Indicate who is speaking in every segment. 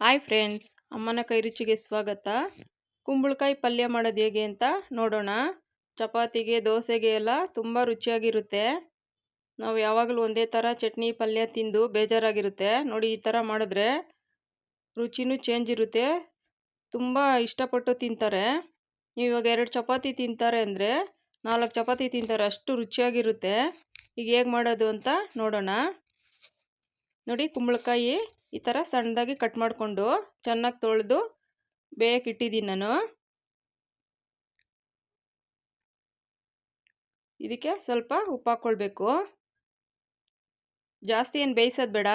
Speaker 1: Hi friends, ಅಮ್ಮನ ಕೈ ರುಚಿಗೆ ಸ್ವಾಗತ. ಕುಂಬಳಕಾಯಿ ಪಲ್ಯ ಮಾಡೋದು ಹೇಗೆ ಅಂತ ನೋಡೋಣ. ಚಪಾತಿಗೆ, ದೋಸೆಗೆ ಎಲ್ಲ ತುಂಬ ರುಚಿಯಾಗಿರುತ್ತೆ. ನಾವು ಯಾವಾಗಲೂ ಒಂದೇ ಥರ ಚಟ್ನಿ, ಪಲ್ಯ ತಿಂದು ಬೇಜಾರಾಗಿರುತ್ತೆ. ನೋಡಿ ಈ ಥರ ಮಾಡಿದ್ರೆ ರುಚಿನೂ ಚೇಂಜ್ ಇರುತ್ತೆ. ತುಂಬ ಇಷ್ಟಪಟ್ಟು ತಿಂತಾರೆ. ನೀವು ಇವಾಗ ಎರಡು ಚಪಾತಿ ತಿಂತಾರೆ ಅಂದರೆ ನಾಲ್ಕು ಚಪಾತಿ ತಿಂತಾರೆ ಅಷ್ಟು ರುಚಿಯಾಗಿರುತ್ತೆ. ಈಗ ಹೇಗೆ ಮಾಡೋದು ಅಂತ ನೋಡೋಣ. ನೋಡಿ ಕುಂಬಳಕಾಯಿ ಈ ಥರ ಸಣ್ಣದಾಗಿ ಕಟ್ ಮಾಡಿಕೊಂಡು ಚೆನ್ನಾಗಿ ತೊಳೆದು ಬೇಯಕ್ಕೆ ಇಟ್ಟಿದ್ದೀನಿ ನಾನು. ಇದಕ್ಕೆ ಸ್ವಲ್ಪ ಉಪ್ಪು ಹಾಕ್ಕೊಳ್ಬೇಕು ಜಾಸ್ತಿ ಏನು ಬೇಯಿಸೋದು ಬೇಡ.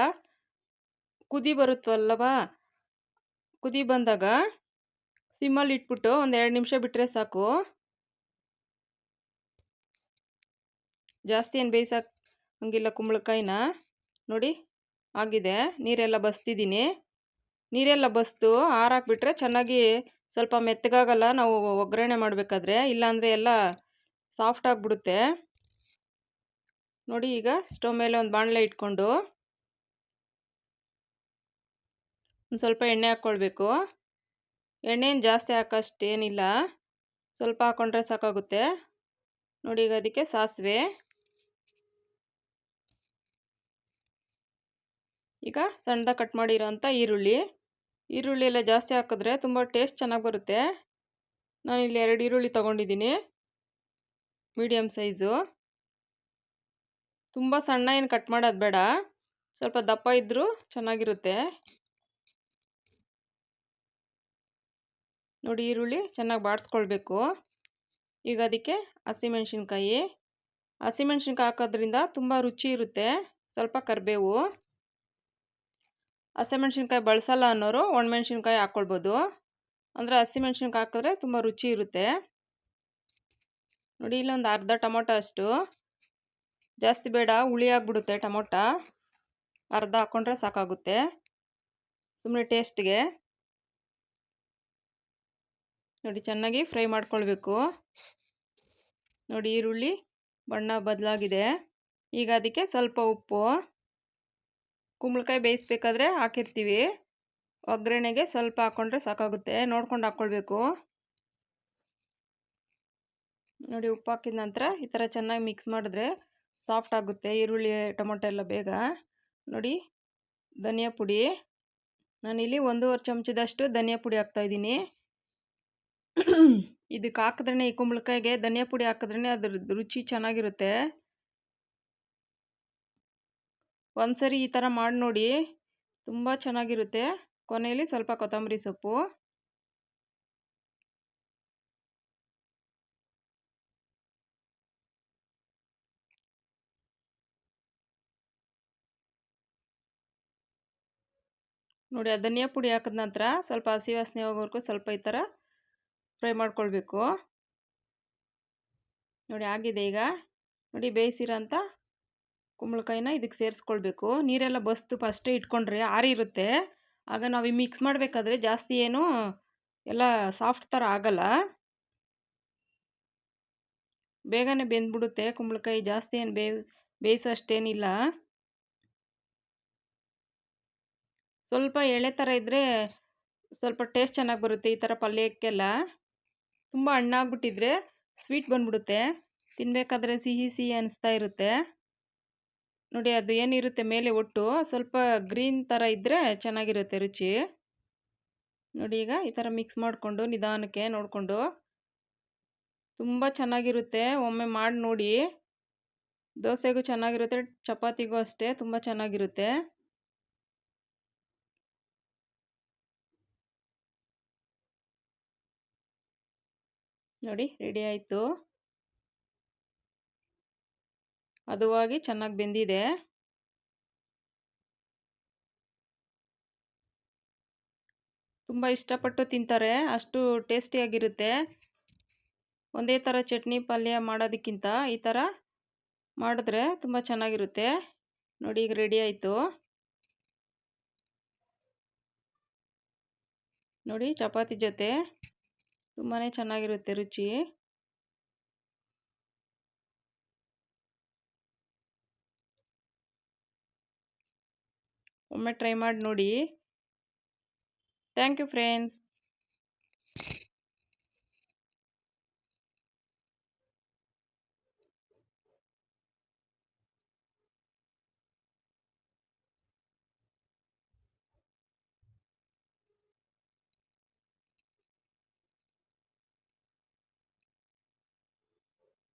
Speaker 1: ಕುದಿ ಬರುತ್ತಲ್ಲವ ಕುದಿ ಬಂದಾಗ ಸಿಮ್ಮಲ್ಲಿ ಇಟ್ಬಿಟ್ಟು ಒಂದು ಎರಡು ನಿಮಿಷ ಬಿಟ್ಟರೆ ಸಾಕು. ಜಾಸ್ತಿ ಏನು ಬೇಯಿಸಕ್ಕೆ ಹಂಗಿಲ್ಲ ಕುಂಬಳಕಾಯಿನ. ನೋಡಿ. ಆಗಿದೆ. ನೀರೆಲ್ಲ ಬಸ್ತಿದ್ದೀನಿ. ನೀರೆಲ್ಲ ಬಸ್ತು ಆರಾಕ್ಬಿಟ್ರೆ ಚೆನ್ನಾಗಿ ಸ್ವಲ್ಪ ಮೆತ್ತಗಾಗಲ್ಲ, ನಾವು ಒಗ್ಗರಣೆ ಮಾಡಬೇಕಾದ್ರೆ. ಇಲ್ಲಾಂದರೆ ಎಲ್ಲ ಸಾಫ್ಟ್ ಆಗಿಬಿಡುತ್ತೆ. ನೋಡಿ ಈಗ ಸ್ಟವ್ ಮೇಲೆ ಒಂದು ಬಾಣಲೆ ಇಟ್ಕೊಂಡು ಒಂದು ಸ್ವಲ್ಪ ಎಣ್ಣೆ ಹಾಕ್ಕೊಳ್ಬೇಕು. ಎಣ್ಣೆನ ಜಾಸ್ತಿ ಹಾಕೋಷ್ಟೇನಿಲ್ಲ. ಸ್ವಲ್ಪ ಹಾಕ್ಕೊಂಡ್ರೆ ಸಾಕಾಗುತ್ತೆ. ನೋಡಿ ಈಗ ಅದಕ್ಕೆ ಸಾಸಿವೆ. ಈಗ ಸಣ್ಣದಾಗಿ ಕಟ್ ಮಾಡಿರೋಂಥ ಈರುಳ್ಳಿ. ಈರುಳ್ಳಿ ಎಲ್ಲ ಜಾಸ್ತಿ ಹಾಕಿದ್ರೆ ತುಂಬ ಟೇಸ್ಟ್ ಚೆನ್ನಾಗಿ ಬರುತ್ತೆ. ನಾನು ಇಲ್ಲಿ ಎರಡು ಈರುಳ್ಳಿ ತೊಗೊಂಡಿದ್ದೀನಿ. ಮೀಡಿಯಮ್ ಸೈಜು ತುಂಬ ಸಣ್ಣ ಏನು ಕಟ್ ಮಾಡೋದು ಬೇಡ. ಸ್ವಲ್ಪ ದಪ್ಪ ಇದ್ದರೂ ಚೆನ್ನಾಗಿರುತ್ತೆ. ನೋಡಿ ಈರುಳ್ಳಿ ಚೆನ್ನಾಗಿ ಬಾಡಿಸ್ಕೊಳ್ಬೇಕು ಈಗ ಅದಕ್ಕೆ ಹಸಿಮೆಣ್ಸಿನ್ಕಾಯಿ. ಹಸಿಮೆಣ್ಸಿನ್ಕಾಯಿ ಹಾಕೋದ್ರಿಂದ ತುಂಬ ರುಚಿ ಇರುತ್ತೆ. ಸ್ವಲ್ಪ ಕರಿಬೇವು. ಹಸಿಮೆಣ್ಸಿನ್ಕಾಯಿ ಬಳಸಲ್ಲ ಅನ್ನೋರು ಒಣಮೆಣ್ಸಿನ್ಕಾಯಿ ಹಾಕ್ಕೊಳ್ಬೋದು ಅಂದರೆ ಹಸಿಮೆಣ್ಸಿನ್ಕಾಯಿ ಹಾಕಿದ್ರೆ ತುಂಬ ರುಚಿ ಇರುತ್ತೆ. ನೋಡಿ, ಇಲ್ಲೊಂದು ಅರ್ಧ ಟೊಮೊಟೊ ಅಷ್ಟು. ಜಾಸ್ತಿ ಬೇಡ, ಹುಳಿ ಆಗಿಬಿಡುತ್ತೆ ಟೊಮೊಟೊ. ಅರ್ಧ ಹಾಕ್ಕೊಂಡ್ರೆ ಸಾಕಾಗುತ್ತೆ. ಸುಮ್ಮನೆ ಟೇಸ್ಟ್ಗೆ. ನೋಡಿ, ಚೆನ್ನಾಗಿ ಫ್ರೈ ಮಾಡ್ಕೊಳ್ಬೇಕು. ನೋಡಿ, ಈರುಳ್ಳಿ ಬಣ್ಣ ಬದಲಾಗಿದೆ. ಈಗ ಅದಕ್ಕೆ ಸ್ವಲ್ಪ ಉಪ್ಪು. ಕುಂಬಳಕಾಯಿ ಬೇಯಿಸ್ಬೇಕಾದ್ರೆ ಹಾಕಿರ್ತೀವಿ. ಒಗ್ಗರಣೆಗೆ ಸ್ವಲ್ಪ ಹಾಕ್ಕೊಂಡ್ರೆ ಸಾಕಾಗುತ್ತೆ. ನೋಡ್ಕೊಂಡು ಹಾಕ್ಕೊಳ್ಬೇಕು ನೋಡಿ ಉಪ್ಪು ಹಾಕಿದ ನಂತರ ಈ ಥರ ಚೆನ್ನಾಗಿ ಮಿಕ್ಸ್ ಮಾಡಿದ್ರೆ ಸಾಫ್ಟ್ ಆಗುತ್ತೆ. ಈರುಳ್ಳಿ, ಟೊಮೊಟೊ ಎಲ್ಲ ಬೇಗ. ನೋಡಿ, ಧನಿಯಾ ಪುಡಿ. ನಾನಿಲ್ಲಿ ಒಂದೂವರೆ ಚಮಚದಷ್ಟು ಧನಿಯಾ ಪುಡಿ ಹಾಕ್ತಾಯಿದ್ದೀನಿ ಇದಕ್ಕೆ ಹಾಕಿದ್ರೆ ಈ ಕುಂಬಳಕಾಯಿಗೆ ಧನಿಯಾ ಪುಡಿ ಹಾಕಿದ್ರೆ ಅದ್ರ ರುಚಿ ಚೆನ್ನಾಗಿರುತ್ತೆ. ಒಂದ್ಸರಿ ಈ ಥರ ಮಾಡಿ ನೋಡಿ. ತುಂಬ ಚೆನ್ನಾಗಿರುತ್ತೆ. ಕೊನೆಯಲ್ಲಿ ಸ್ವಲ್ಪ ಕೊತ್ತಂಬರಿ ಸೊಪ್ಪು. ನೋಡಿ, ಆ ಧನಿಯಾ ಪುಡಿ ಹಾಕಿದ ನಂತರ ಸ್ವಲ್ಪ ಹಸಿ ವಾಸನೆ ಹೋಗೋವರೆಗೂ ಸ್ವಲ್ಪ ಈ ಥರ ಫ್ರೈ ಮಾಡ್ಕೊಳ್ಬೇಕು. ನೋಡಿ, ಆಗಿದೆ ಈಗ. ನೋಡಿ ಬೇಯಿಸಿರೋಂಥ ಕುಂಬಳಕಾಯಿನ ಇದಕ್ಕೆ ಸೇರಿಸ್ಕೊಳ್ಬೇಕು. ನೀರೆಲ್ಲ ಬಸ್ತು ಫಸ್ಟೇ ಇಟ್ಕೊಂಡ್ರೆ ಆರಿರುತ್ತೆ ಆಗ ನಾವು ಈ ಮಿಕ್ಸ್ ಮಾಡಬೇಕಾದ್ರೆ ಜಾಸ್ತಿ ಏನು ಎಲ್ಲ ಸಾಫ್ಟ್ ಥರ ಆಗಲ್ಲ. ಬೇಗನೆ ಬೆಂದ್ಬಿಡುತ್ತೆ. ಕುಂಬಳಕಾಯಿ ಜಾಸ್ತಿ ಏನು ಬೇ, ಬೇಯಿಸೋಷ್ಟೇನಿಲ್ಲ. ಸ್ವಲ್ಪ ಎಳೆ ಥರ ಇದ್ದರೆ ಸ್ವಲ್ಪ ಟೇಸ್ಟ್ ಚೆನ್ನಾಗಿ ಬರುತ್ತೆ ಈ ಥರ ಪಲ್ಯಕ್ಕೆಲ್ಲ. ತುಂಬ ಹಣ್ಣಾಗ್ಬಿಟ್ಟಿದ್ರೆ ಸ್ವೀಟ್ ಬಂದ್ಬಿಡುತ್ತೆ. ತಿನ್ನಬೇಕಾದ್ರೆ ಸಿಹಿ ಸಿಹಿ ಅನಿಸ್ತಾ ಇರುತ್ತೆ. ನೋಡಿ ಅದು ಏನಿರುತ್ತೆ ಮೇಲೆ ಒಟ್ಟು ಸ್ವಲ್ಪ ಗ್ರೀನ್ ಥರ ಇದ್ದರೆ ಚೆನ್ನಾಗಿರುತ್ತೆ ರುಚಿ. ನೋಡಿ ಈಗ ಈ ಥರ ಮಿಕ್ಸ್ ಮಾಡಿಕೊಂಡು ನಿಧಾನಕ್ಕೆ ನೋಡಿಕೊಂಡು. ತುಂಬ ಚೆನ್ನಾಗಿರುತ್ತೆ. ಒಮ್ಮೆ ಮಾಡಿ ನೋಡಿ. ದೋಸೆಗೂ ಚೆನ್ನಾಗಿರುತ್ತೆ, ಚಪಾತಿಗೂ ಅಷ್ಟೇ ತುಂಬ ಚೆನ್ನಾಗಿರುತ್ತೆ. ನೋಡಿ ರೆಡಿ ಆಯಿತು. ಹದವಾಗಿ ಚೆನ್ನಾಗಿ ಬೆಂದಿದೆ. ತುಂಬ ಇಷ್ಟಪಟ್ಟು ತಿಂತಾರೆ. ಅಷ್ಟು ಟೇಸ್ಟಿಯಾಗಿರುತ್ತೆ. ಒಂದೇ ಥರ ಚಟ್ನಿ ಪಲ್ಯ ಮಾಡೋದಕ್ಕಿಂತ ಈ ಥರ ಮಾಡಿದ್ರೆ ತುಂಬ ಚೆನ್ನಾಗಿರುತ್ತೆ. ನೋಡಿ ಈಗ ರೆಡಿ ಆಯಿತು. ನೋಡಿ ಚಪಾತಿ ಜೊತೆ ತುಂಬಾ ಚೆನ್ನಾಗಿರುತ್ತೆ ರುಚಿ. ಒಮ್ಮೆ ಟ್ರೈ ಮಾಡಿ ನೋಡಿ. Thank you friends